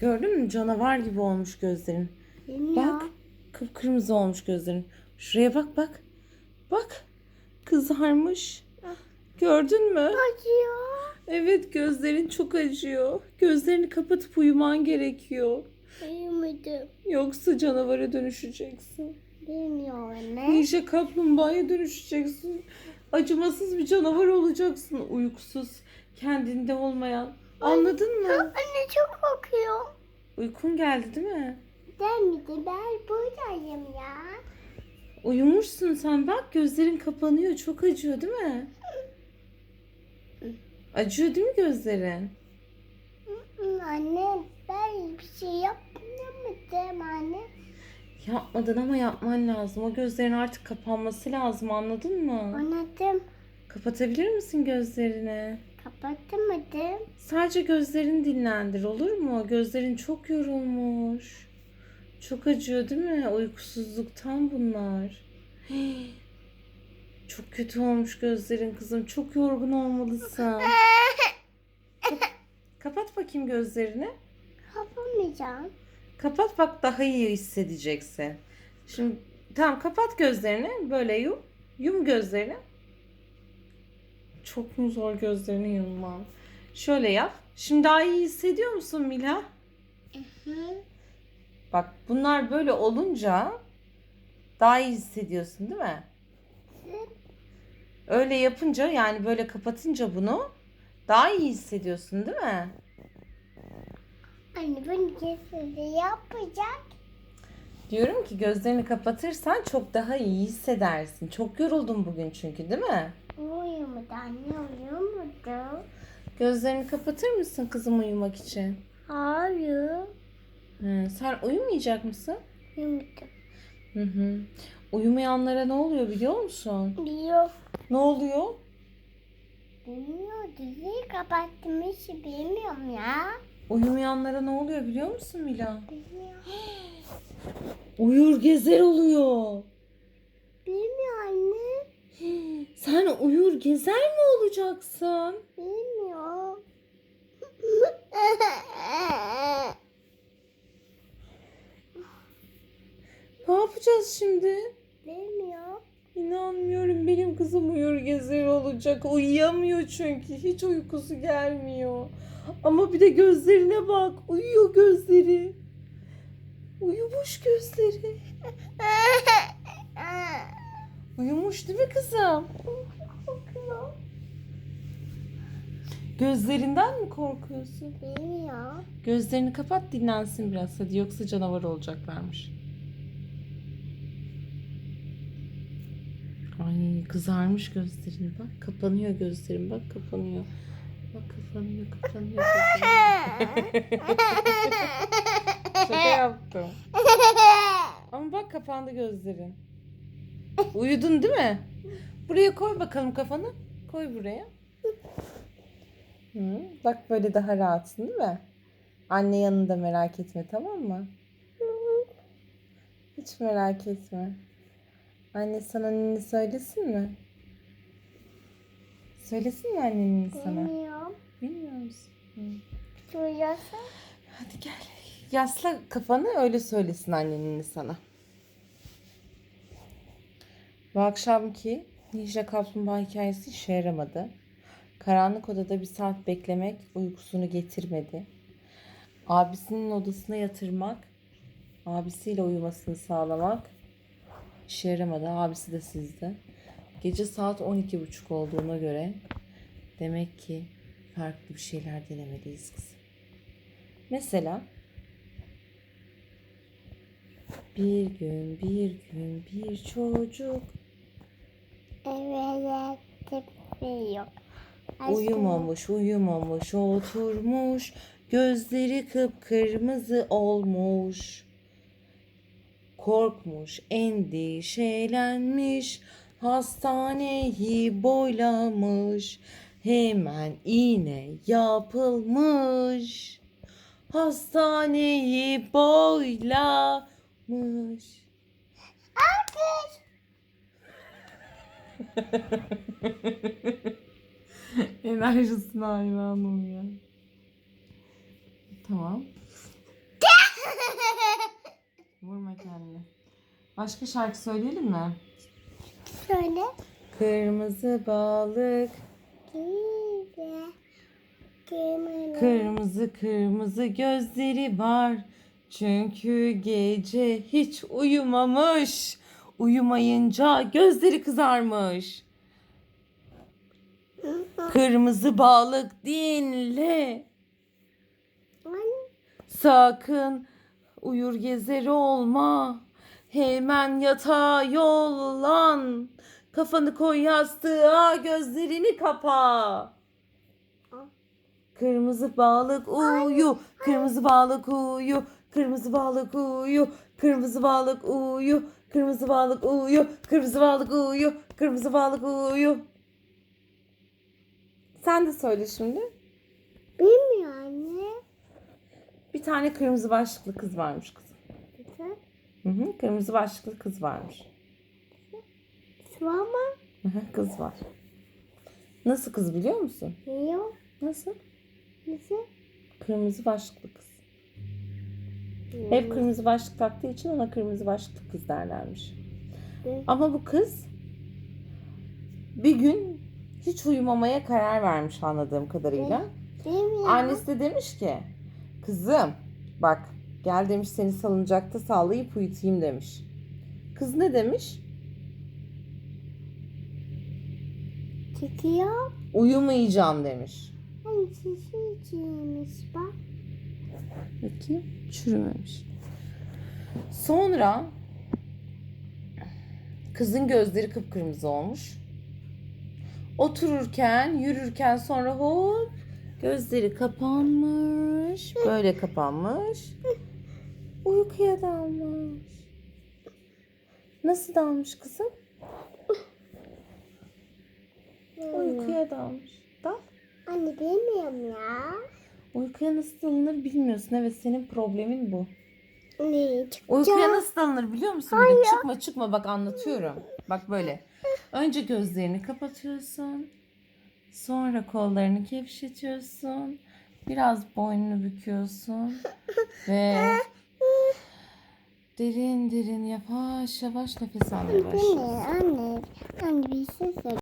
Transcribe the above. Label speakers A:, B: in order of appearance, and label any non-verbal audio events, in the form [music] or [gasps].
A: Gördün mü canavar gibi olmuş gözlerin.
B: Bilmiyorum.
A: Bak kıpkırmızı olmuş gözlerin. Şuraya bak bak. Bak kızarmış. Gördün mü?
B: Acıyor.
A: Evet gözlerin çok acıyor. Gözlerini kapatıp uyuman gerekiyor.
B: Uyumadım.
A: Yoksa canavara dönüşeceksin.
B: Bilmiyorum anne.
A: Ninja kaplumbağaya dönüşeceksin. Acımasız bir canavar olacaksın. Uykusuz, kendinde olmayan. Anladın mı?
B: Çok korkuyor.
A: Uykun geldi değil mi?
B: Demedi ben buradayım ya.
A: Uyumuşsun sen bak gözlerin kapanıyor. Çok acıyor değil mi? Acıyor değil mi gözlerin?
B: Anne ben bir şey yapmadım anne.
A: Yapmadın ama yapman lazım. O gözlerin artık kapanması lazım anladın mı?
B: Anladım.
A: Kapatabilir misin gözlerini?
B: Kapatamadım.
A: Sadece gözlerini dinlendir olur mu? Gözlerin çok yorulmuş. Çok acıyor değil mi? Uykusuzluktan bunlar. Hii. [gasps] Çok kötü olmuş gözlerin kızım. Çok yorgun olmalısın. Kap- [laughs] Kapat bakayım gözlerini.
B: Kapamayacağım.
A: Kapat bak daha iyi hissedeceksin. Şimdi tamam kapat gözlerini. Böyle yum. Yum gözlerini. Çok mu zor gözlerini yumman? Şöyle yap. Şimdi daha iyi hissediyor musun Mila?
B: Hı.
A: Bak bunlar böyle olunca daha iyi hissediyorsun değil mi? Öyle yapınca yani böyle kapatınca bunu daha iyi hissediyorsun değil mi?
B: Anne bunu kesinlikle yapacak.
A: Diyorum ki gözlerini kapatırsan çok daha iyi hissedersin. Çok yoruldun bugün çünkü değil mi?
B: Uyumadı anne uyumadı.
A: Gözlerini kapatır mısın kızım uyumak için?
B: Hayır.
A: Hı, sen uyumayacak mısın?
B: Uyumadım.
A: Hı hı. Uyumayanlara ne oluyor biliyor musun?
B: Biliyor.
A: Ne oluyor?
B: Bilmiyor. Diziyi kapatmış. Bilmiyorum ya.
A: Uyumayanlara ne oluyor biliyor musun Mila?
B: Bilmiyor. [gasps]
A: Uyur gezer oluyor.
B: Bilmiyor anne. [gasps]
A: Uyur gezer mi olacaksın?
B: Bilmiyor.
A: Ne yapacağız şimdi?
B: Bilmiyor.
A: İnanmıyorum benim kızım uyur gezer olacak. Uyuyamıyor çünkü. Hiç uykusu gelmiyor. Ama bir de gözlerine bak. Uyuyor gözleri. Uyumuş gözleri. [laughs] Uyumuş değil mi kızım?
B: Korkuyor.
A: Gözlerinden mi korkuyorsun?
B: Bilmiyor.
A: Gözlerini kapat dinlensin biraz hadi yoksa canavar olacaklarmış. Ay kızarmış gözlerin bak. Kapanıyor gözlerin bak kapanıyor. Bak kapanıyor kapanıyor. kapanıyor. Şaka yaptım. Ama bak kapandı gözlerin. Uyudun değil mi? Buraya koy bakalım kafanı. Koy buraya. Hı, bak böyle daha rahatsın değil mi? Anne yanında merak etme tamam mı? Hiç merak etme. Anne sana ninni söylesin mi? Söylesin mi annenin sana?
B: Bilmiyor.
A: Bilmiyor musun? Hı.
B: Duyuyorsun.
A: Hadi gel. Yasla kafanı öyle söylesin annenin sana. Bu akşamki Ninja Kaplumbağa hikayesi işe yaramadı. Karanlık odada bir saat beklemek uykusunu getirmedi. Abisinin odasına yatırmak, abisiyle uyumasını sağlamak işe yaramadı. Abisi de sizde. Gece saat 12.30 olduğuna göre demek ki farklı bir şeyler denemeliyiz kızım. Mesela bir gün bir gün bir çocuk
B: Evet. Yok.
A: Uyumamış uyumamış oturmuş gözleri kıpkırmızı olmuş. Korkmuş endişelenmiş hastaneyi boylamış hemen iğne yapılmış. Hastaneyi boylamış [laughs] [laughs] Enerjisine hayranım ya. Tamam. [laughs] Vurma kendini. Başka şarkı söyleyelim mi?
B: Söyle.
A: Kırmızı balık,
B: kırmızı
A: kırmızı gözleri var. Çünkü gece hiç uyumamış. Uyumayınca gözleri kızarmış. Kırmızı balık dinle. Sakın uyur gezer olma. Hemen yatağa yollan. Kafanı koy yastığa, gözlerini kapa. Kırmızı balık uyu, kırmızı balık uyu, kırmızı balık uyu, kırmızı balık uyu, kırmızı balık uyu, kırmızı balık uyu, kırmızı balık uyu. Sen de söyle şimdi.
B: Bilmiyor anne.
A: Bir tane kırmızı başlıklı kız varmış kızım.
B: Güzel.
A: Hı hı, kırmızı başlıklı kız varmış.
B: Ama
A: Hı hı, kız var. Nasıl kız biliyor musun?
B: yok.
A: Nasıl?
B: Nasıl?
A: Kırmızı başlıklı kız. Hep kırmızı başlık taktığı için ona kırmızı başlıklı kız derlermiş.
B: Hı.
A: Ama bu kız bir gün hiç uyumamaya karar vermiş anladığım kadarıyla.
B: Bilmiyor.
A: Annesi de demiş ki kızım bak gel demiş seni salıncakta sallayıp uyutayım demiş. Kız ne demiş?
B: Çıkıyor.
A: Uyumayacağım demiş.
B: Anne sesi içiymiş bak.
A: Bakayım çürümemiş. Sonra kızın gözleri kıpkırmızı olmuş. Otururken, yürürken sonra hop gözleri kapanmış. Böyle kapanmış. Uykuya dalmış. Nasıl dalmış kızım? Uykuya dalmış. Dal.
B: Anne bilmiyorum ya.
A: Uykuya nasıl dalınır bilmiyorsun. Evet senin problemin bu.
B: Ne?
A: Uykuya nasıl dalınır biliyor musun? De çıkma çıkma bak anlatıyorum. Bak böyle. Önce gözlerini kapatıyorsun. Sonra kollarını gevşetiyorsun. Biraz boynunu büküyorsun. Ve derin derin yavaş yavaş nefes almaya başlıyorsun.
B: ne anne? Anne bir şey söyle.